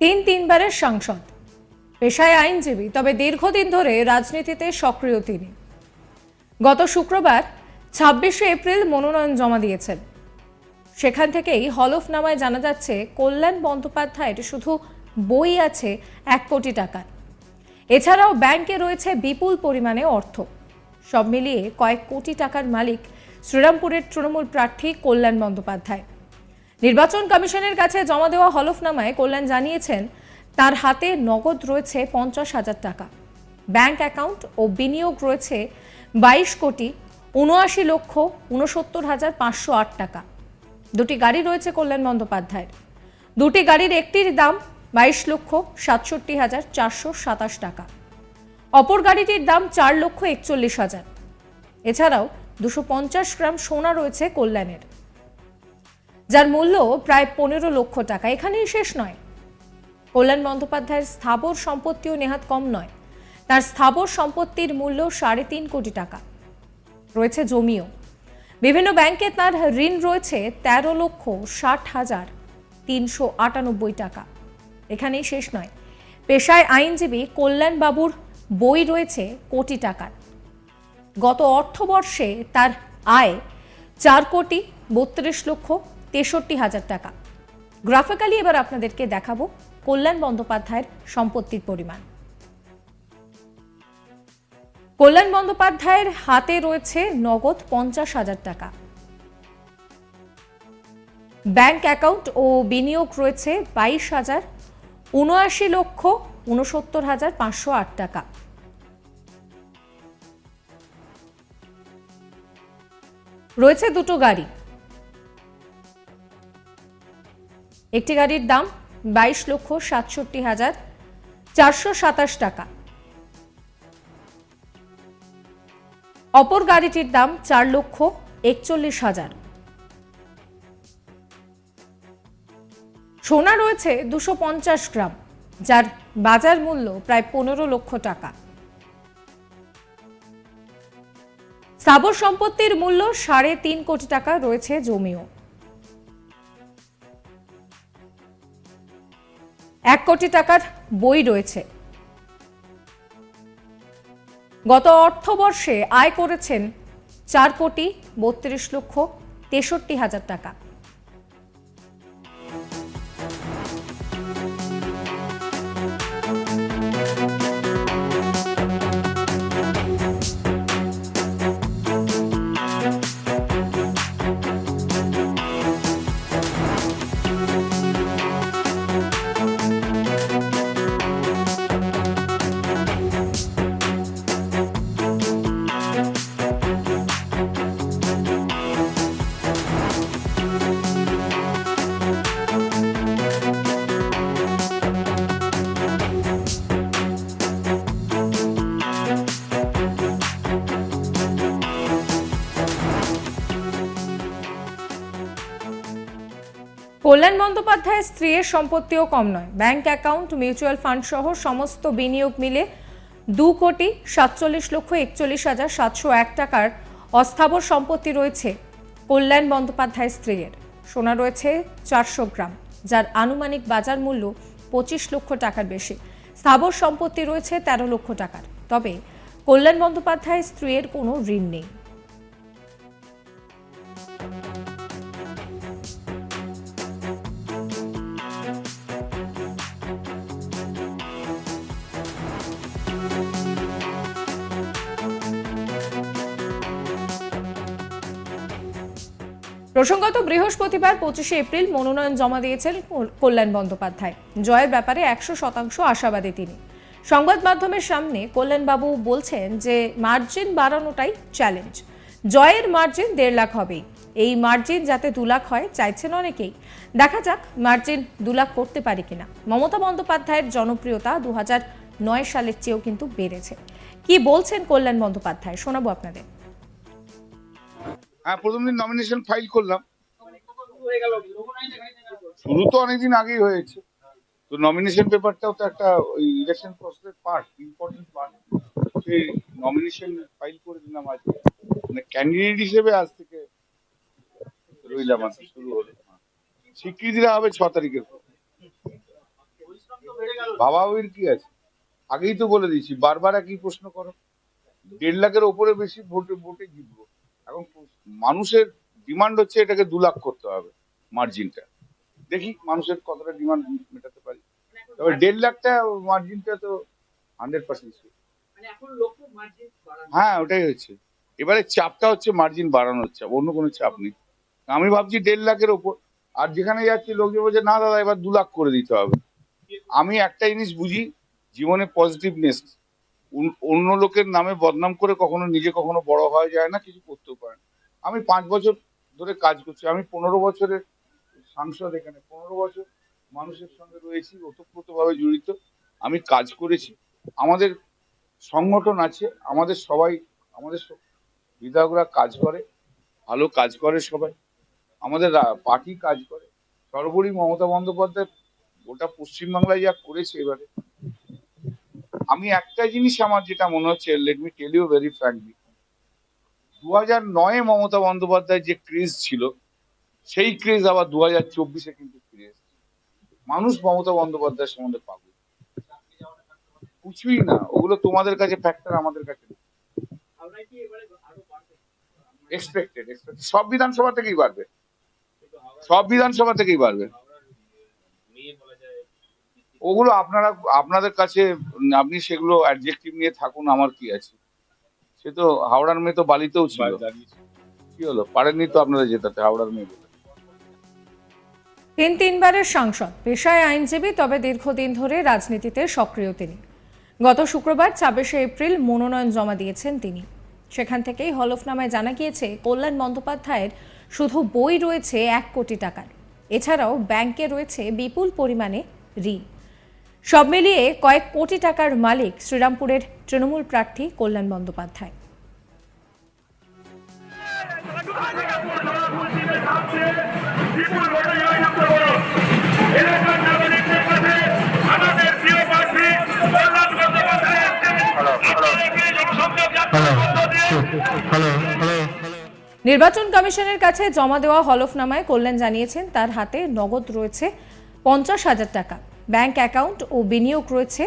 তিন তিনবারের সাংসদ। পেশায় আইনজীবী, তবে দীর্ঘদিন ধরে রাজনীতিতে সক্রিয় তিনি। গত শুক্রবার ছাব্বিশে এপ্রিল মনোনয়ন জমা দিয়েছেন। সেখান থেকেই হলফনামায় জানা যাচ্ছে, কল্যাণ বন্দ্যোপাধ্যায়ের শুধু বই আছে এক কোটি টাকার। এছাড়াও ব্যাংকে রয়েছে বিপুল পরিমাণে অর্থ। সব মিলিয়ে কয়েক কোটি টাকার মালিক শ্রীরামপুরের তৃণমূল প্রার্থী কল্যাণ বন্দ্যোপাধ্যায়। নির্বাচন কমিশনের কাছে জমা দেওয়া হলফনামায় কল্যাণ জানিয়েছেন, তার হাতে নগদ রয়েছে পঞ্চাশ হাজার টাকা। ব্যাংক অ্যাকাউন্ট ও বিনিয়োগ রয়েছে বাইশ কোটি উনআশি লক্ষ উনসত্তর হাজার পাঁচশো আট টাকা। দুটি গাড়ি রয়েছে কল্যাণ বন্দ্যোপাধ্যায়ের। দুটি গাড়ির একটির দাম বাইশ লক্ষ সাতষট্টি হাজার চারশো সাতাশ টাকা। অপর গাড়িটির দাম চার লক্ষ একচল্লিশ হাজার। এছাড়াও দুশো পঞ্চাশ গ্রাম সোনা রয়েছে কল্যাণের। যার মূল্য প্রায় পনেরো লক্ষ টাকা। এখানেই শেষ নয়। কল্যাণ বন্দ্যোপাধ্যায়ের স্থাবর সম্পত্তিও নেহাত কম নয়। তার স্থাবর সম্পত্তির মূল্য সাড়ে তিন কোটি টাকা। রয়েছে জমিও। বিভিন্ন ব্যাংকে তার ঋণ রয়েছে তেরো লক্ষ ষাট হাজার তিনশো আটানব্বই টাকা। এখানেই শেষ নয়। পেশায় আইনজীবী কল্যাণবাবুর বই রয়েছে কোটি টাকার। গত অর্থবর্ষে তার আয় চার কোটি বত্রিশ লক্ষ তেষট্টি হাজার টাকা। গ্রাফিক্যালি এবার আপনাদেরকে দেখাবো কল্যাণ বন্দ্যোপাধ্যায়ের সম্পত্তির পরিমাণ। কল্যাণ বন্দ্যোপাধ্যায়ের হাতে রয়েছে নগদ পঞ্চাশ হাজার টাকা। ব্যাংক অ্যাকাউন্ট ও বিনিয়োগ রয়েছে বাইশ হাজার, উনআশি লক্ষ উনসত্তর হাজার পাঁচশো আট টাকা। রয়েছে দুটো গাড়ি। একটি গাড়ির দাম বাইশ লক্ষ সাতষট্টি হাজার চারশো সাতাশ টাকা। অপর গাড়িটির দাম চার লক্ষ একচল্লিশ হাজার। সোনা রয়েছে দুশো পঞ্চাশ গ্রাম, যার বাজার মূল্য প্রায় পনেরো লক্ষ টাকা। স্থাবর সম্পত্তির মূল্য সাড়ে তিন কোটি টাকা রয়েছে জমিও। এক কোটি টাকার বই রয়েছে। গত অর্থবর্ষে আয় করেছেন চার কোটি বত্রিশ লক্ষ তেষট্টি হাজার টাকা। কল্যাণ বন্দ্যোপাধ্যায়ের স্ত্রীর সম্পত্তিও কম নয়। ব্যাংক অ্যাকাউন্ট, মিউচুয়াল ফান্ড সহ সমস্ত বিনিয়োগ মিলে দু কোটি সাতচল্লিশ লক্ষ একচল্লিশ হাজার সাতশো এক টাকার অস্থাবর সম্পত্তি রয়েছে কল্যাণ বন্দ্যোপাধ্যায়ের স্ত্রীর। সোনা রয়েছে চারশো গ্রাম, যার আনুমানিক বাজার মূল্য পঁচিশ লক্ষ টাকার বেশি। স্থাবর সম্পত্তি রয়েছে তেরো লক্ষ টাকার। তবে কল্যাণ বন্দ্যোপাধ্যায়ের স্ত্রীর কোনো ঋণ নেই। প্রসঙ্গত, বৃহস্পতিবার পঁচিশে এপ্রিল মনোনয়ন জমা দিয়েছেন কল্যাণ বন্দ্যোপাধ্যায়। জয়ের ব্যাপারে একশো শতাংশ আশাবাদী তিনি। সংবাদ মাধ্যমের সামনে কল্যাণবাবু বলছেন যে মার্জিন বাড়ানোটাই চ্যালেঞ্জ জয়ের মার্জিন দেড় লাখ হবেই। এই মার্জিন যাতে দু লাখ হয়, চাইছেন অনেকেই। দেখা যাক মার্জিন দু লাখ করতে পারে কিনা। মমতা বন্দ্যোপাধ্যায়ের জনপ্রিয়তা দু হাজার নয় সালের চেয়েও কিন্তু বেড়েছে। কি বলছেন কল্যাণ বন্দ্যোপাধ্যায়? শোনাবো আপনাদের। হ্যাঁ প্রথম দিন নমিনেশন ফাইল করলাম। শুরু তো অনেকদিন আগেই হয়েছে। তো নমিনেশন পেপারটাও তো একটা ওই ইলেকশন প্রসেসের পার্ট ইম্পর্টেন্ট পার্ট সেই নমিনেশন ফাইল করে দিলাম আজকে। মানে ক্যান্ডিডেট হিসেবে আজ থেকে রইলাম আর কি, শুরু হলো স্বীকৃতিটা হবে ছ তারিখের পর। ভাবাভাবির কি আছে? আগেই তো বলে দিয়েছি বারবার একই প্রশ্ন করো। দেড় লাখের ওপরে বেশি ভোটে ভোটে জিতবো। এখন মানুষের ডিমান্ড হচ্ছে এটাকে দু লাখ করতে হবে মার্জিনটা দেখি মানুষের কতটা ডিমান্ড মেটাতে পারি। তবে দেড় লাখটা মার্জিনটা তো হান্ড্রেড পার্সেন্ট মানে বাড়ানো হ্যাঁ ওটাই হচ্ছে। এবারে চাপটা হচ্ছে মার্জিন বাড়ানোর চাপ অন্য কোনো চাপ নেই। আমি ভাবছি দেড় লাখের ওপর আর যেখানে যাচ্ছি লোকজন বলছে না দাদা এবার দু লাখ করে দিতে হবে। আমি একটা জিনিস বুঝি জীবনে পজিটিভনেস অন্য লোকের নামে বদনাম করে কখনো নিজে কখনো বড় হওয়া যায় না, কিছু করতেও পারে না। আমি পাঁচ বছর ধরে কাজ করছি। আমি পনেরো বছরের সাংসদ এখানে। পনেরো বছর মানুষের সঙ্গে রয়েছি, ওতপ্রোতভাবে জড়িত। আমি কাজ করেছি। আমাদের সংগঠন আছে। আমাদের সবাই, আমাদের বিধায়করা কাজ করে, ভালো কাজ করে সবাই। আমাদের পার্টি কাজ করে। সর্বোপরি মমতা বন্দ্যোপাধ্যায় গোটা পশ্চিমবাংলায় যা করেছে এবারে আমি একটা জিনিস আমার যেটা মনে হচ্ছে let me tell you very frankly দু হাজার নয়ে মমতা বন্দ্যোপাধ্যায় যে ক্রেজ ছিল, সেই ক্রেজ আবার দু হাজার চব্বিশে কিন্তু ফিরে এসেছে। মানুষ মমতা বন্দ্যোপাধ্যায়ের সম্বন্ধে পাবে কিছুই না, ওগুলো তোমাদের কাছে ফ্যাক্টর আমাদের কাছে সব বিধানসভা থেকেই বাড়বে। সব বিধানসভা থেকেই বাড়বে। ওগুলো আপনারা আপনাদের কাছে আপনি সেগুলো অ্যাডজেক্টিভ নিয়ে থাকুন আমার কি আছে। সে তো হাওড়ার মেয়ে তো বালিতেও ছিল। কি হলো? পারেননি তো আপনারা জেতাতে হাওড়ার মেয়ে তিন তিনবারের সাংসদ পেশায় আইনজীবী তবে দীর্ঘদিন ধরে রাজনীতিতে সক্রিয় তিনি। গত শুক্রবার ছাব্বিশে এপ্রিল মনোনয়ন জমা দিয়েছেন তিনি। সেখান থেকেই হলফনামায় জানা গিয়েছে কল্যাণ বন্দ্যোপাধ্যায়ের শুধু বই রয়েছে এক কোটি টাকার। এছাড়াও ব্যাংকে রয়েছে বিপুল পরিমাণে ঋণ। সব মিলিয়ে কয়েক কোটি টাকার মালিক শ্রীরামপুরের তৃণমূল প্রার্থী কল্যাণ বন্দ্যোপাধ্যায়। নির্বাচন কমিশনের কাছে জমা দেওয়া হলফনামায় কল্যাণ জানিয়েছেন, তার হাতে নগদ রয়েছে পঞ্চাশ হাজার টাকা। ব্যাংক অ্যাকাউন্ট ও বিনিয়োগ রয়েছে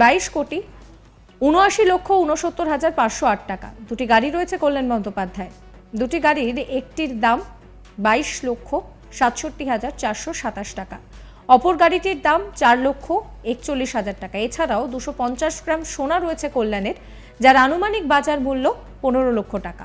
বাইশ কোটি উনআশি লক্ষ উনসত্তর হাজার পাঁচশো আট টাকা। দুটি গাড়ি রয়েছে কল্যাণ বন্দ্যোপাধ্যায়। দুটি গাড়ির একটির দাম বাইশ লক্ষ সাতষট্টি হাজার চারশো সাতাশ টাকা। অপর গাড়িটির দাম চার লক্ষ একচল্লিশ হাজার টাকা। এছাড়াও দুশো পঞ্চাশ গ্রাম সোনা রয়েছে কল্যাণের, যার আনুমানিক বাজার মূল্য পনেরো লক্ষ টাকা।